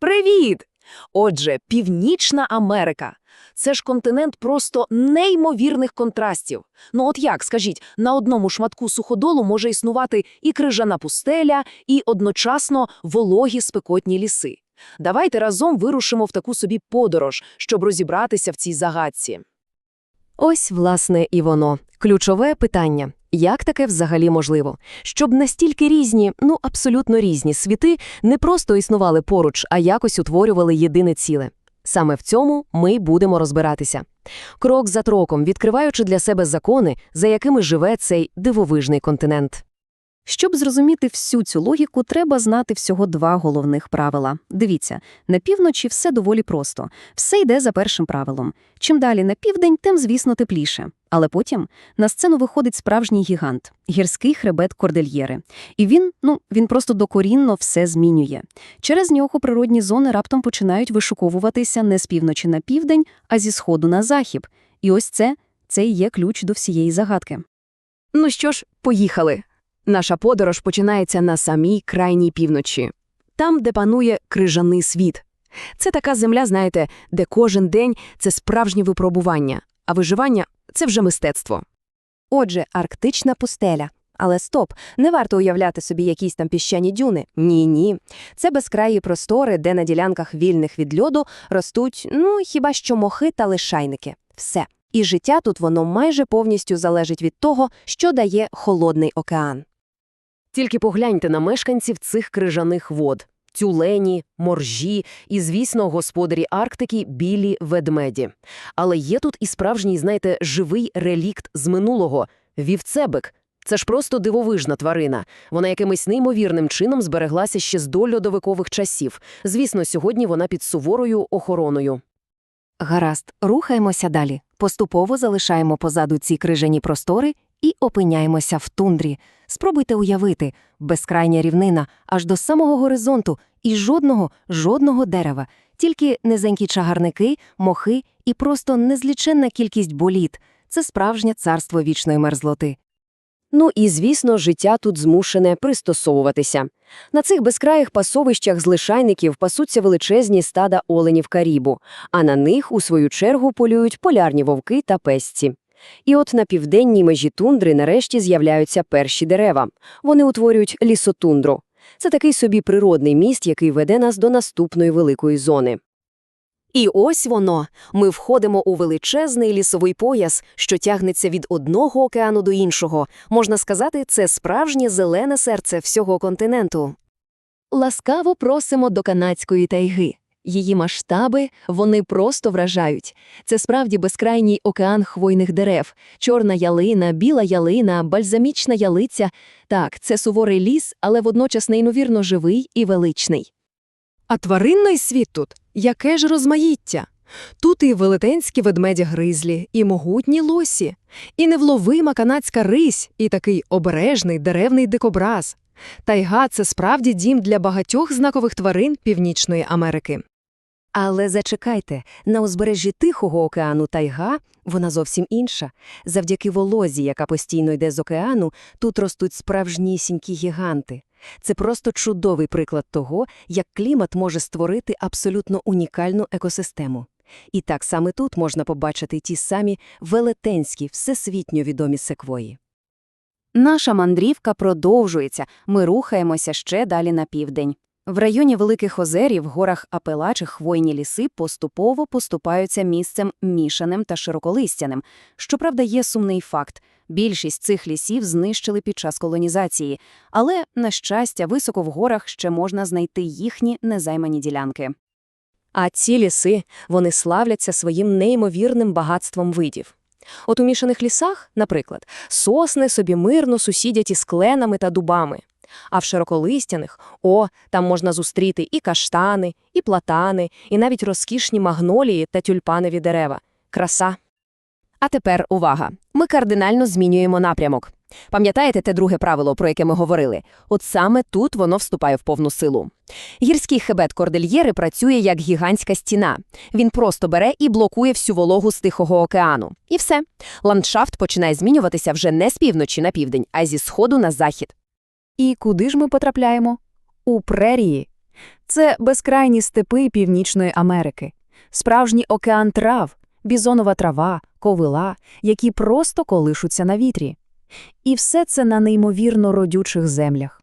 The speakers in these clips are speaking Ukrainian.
Привіт! Отже, Північна Америка. Це ж континент просто неймовірних контрастів. Ну от як, скажіть, на одному шматку суходолу може існувати і крижана пустеля, і одночасно вологі спекотні ліси. Давайте разом вирушимо в таку собі подорож, щоб розібратися в цій загадці. Ось, власне, і воно. Ключове питання. Як таке взагалі можливо? Щоб настільки різні, ну абсолютно різні світи не просто існували поруч, а якось утворювали єдине ціле. Саме в цьому ми будемо розбиратися. Крок за кроком, відкриваючи для себе закони, за якими живе цей дивовижний континент. Щоб зрозуміти всю цю логіку, треба знати всього два головних правила. Дивіться, на півночі все доволі просто. Все йде за першим правилом. Чим далі на південь, тим, звісно, тепліше. Але потім на сцену виходить справжній гігант – гірський хребет Кордельєри. І він, ну, він просто докорінно все змінює. Через нього природні зони раптом починають вишуковуватися не з півночі на південь, а зі сходу на захід. І ось це, це і є ключ до всієї загадки. Ну що ж, поїхали. Наша подорож починається на самій крайній півночі. Там, де панує крижаний світ. Це така земля, знаєте, де кожен день – це справжнє випробування, а виживання – це вже мистецтво. Отже, арктична пустеля. Але стоп, не варто уявляти собі якісь там піщані дюни. Ні-ні. Це безкраї простори, де на ділянках вільних від льоду ростуть, ну, хіба що мохи та лишайники. Все. І життя тут воно майже повністю залежить від того, що дає холодний океан. Тільки погляньте на мешканців цих крижаних вод – тюлені, моржі і, звісно, господарі Арктики – білі ведмеді. Але є тут і справжній, знаєте, живий релікт з минулого – вівцебик. Це ж просто дивовижна тварина. Вона якимось неймовірним чином збереглася ще з дольодовикових часів. Звісно, сьогодні вона під суворою охороною. Гаразд, рухаємося далі. Поступово залишаємо позаду ці крижані простори і опиняємося в тундрі. Спробуйте уявити безкрайня рівнина аж до самого горизонту і жодного, жодного дерева, тільки низенькі чагарники, мохи і просто незліченна кількість боліт. Це справжнє царство вічної мерзлоти. Ну і, звісно, життя тут змушене пристосовуватися. На цих безкраїх пасовищах з лишайників пасуться величезні стада оленів Карібу, а на них, у свою чергу, полюють полярні вовки та песці. І от на південній межі тундри нарешті з'являються перші дерева. Вони утворюють лісотундру. Це такий собі природний міст, який веде нас до наступної великої зони. І ось воно. Ми входимо у величезний лісовий пояс, що тягнеться від одного океану до іншого. Можна сказати, це справжнє зелене серце всього континенту. Ласкаво просимо до канадської тайги. Її масштаби вони просто вражають. Це справді безкрайній океан хвойних дерев, чорна ялина, біла ялина, бальзамічна ялиця. Так, це суворий ліс, але водночас неймовірно живий і величний. А тваринний світ тут яке ж розмаїття? Тут і велетенські ведмеді гризлі, і могутні лосі, і невловима канадська рись, і такий обережний деревний дикобраз. Тайга – це справді дім для багатьох знакових тварин Північної Америки. Але зачекайте, на узбережжі Тихого океану тайга вона зовсім інша. Завдяки волозі, яка постійно йде з океану, тут ростуть справжнісінькі гіганти. Це просто чудовий приклад того, як клімат може створити абсолютно унікальну екосистему. І так саме тут можна побачити ті самі велетенські, всесвітньо відомі секвої. Наша мандрівка продовжується, ми рухаємося ще далі на південь. В районі Великих озерів, горах Апелачі хвойні ліси поступово поступаються місцем мішаним та широколистяним. Щоправда, є сумний факт. Більшість цих лісів знищили під час колонізації, але, на щастя, високо в горах ще можна знайти їхні незаймані ділянки. А ці ліси, вони славляться своїм неймовірним багатством видів. От у мішаних лісах, наприклад, сосни собі мирно сусідять із кленами та дубами. А в широколистяних, о, там можна зустріти і каштани, і платани, і навіть розкішні магнолії та тюльпанові дерева. Краса. А тепер увага. Ми кардинально змінюємо напрямок. Пам'ятаєте те друге правило, про яке ми говорили? От саме тут воно вступає в повну силу. Гірський хребет Кордельєри працює як гігантська стіна. Він просто бере і блокує всю вологу з Тихого океану. І все. Ландшафт починає змінюватися вже не з півночі на південь, а зі сходу на захід. І куди ж ми потрапляємо? У прерії. Це безкрайні степи Північної Америки, справжній океан трав, бізонова трава, ковила, які просто колишуться на вітрі. І все це на неймовірно родючих землях.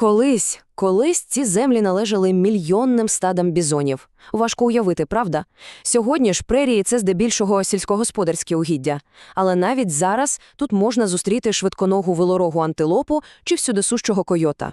Колись, колись ці землі належали мільйонним стадам бізонів. Важко уявити, правда? Сьогодні ж прерії – це здебільшого сільськогосподарські угіддя. Але навіть зараз тут можна зустріти швидконогу велорогу антилопу чи всюдисущого койота.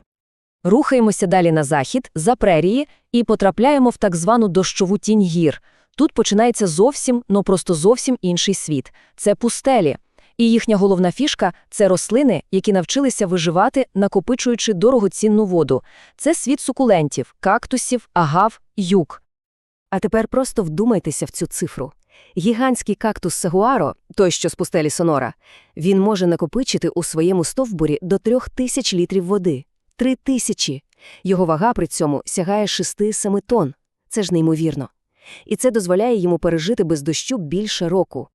Рухаємося далі на захід, за прерії, і потрапляємо в так звану дощову тінь гір. Тут починається зовсім, ну просто зовсім інший світ. Це пустелі. І їхня головна фішка – це рослини, які навчилися виживати, накопичуючи дорогоцінну воду. Це світ сукулентів, кактусів, агав, юк. А тепер просто вдумайтеся в цю цифру. Гігантський кактус сагуаро, той, що з пустелі Сонора, він може накопичити у своєму стовбурі до трьох тисяч літрів води. Три тисячі! Його вага при цьому сягає 6-7 тонн. Це ж неймовірно. І це дозволяє йому пережити без дощу більше року.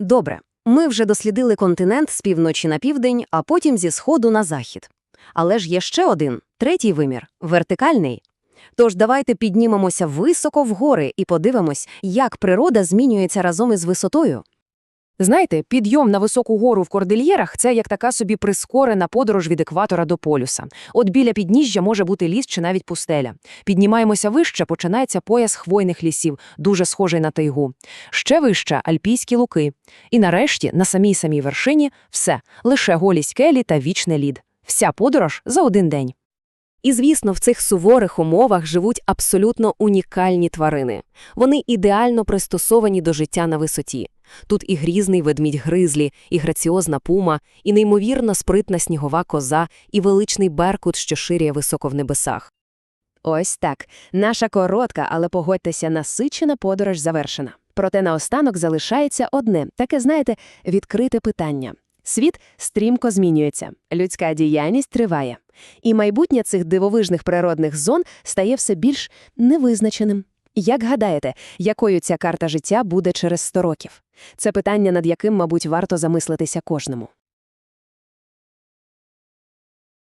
Добре, ми вже дослідили континент з півночі на південь, а потім зі сходу на захід. Але ж є ще один, третій вимір – вертикальний. Тож давайте піднімемося високо вгори і подивимось, як природа змінюється разом із висотою. Знаєте, підйом на високу гору в кордильєрах – це як така собі прискорена подорож від екватора до полюса. От біля підніжжя може бути ліс чи навіть пустеля. Піднімаємося вище, починається пояс хвойних лісів, дуже схожий на тайгу. Ще вище – альпійські луки. І нарешті, на самій-самій вершині – все, лише голі скелі та вічний лід. Вся подорож за один день. І, звісно, в цих суворих умовах живуть абсолютно унікальні тварини. Вони ідеально пристосовані до життя на висоті. Тут і грізний ведмідь гризлі, і граціозна пума, і неймовірно спритна снігова коза, і величний беркут, що ширяє високо в небесах. Ось так. Наша коротка, але погодьтеся, насичена подорож завершена. Проте наостанок залишається одне, таке, знаєте, відкрите питання. Світ стрімко змінюється, людська діяльність триває. І майбутнє цих дивовижних природних зон стає все більш невизначеним. Як гадаєте, якою ця карта життя буде через 100 років? Це питання, над яким, мабуть, варто замислитися кожному.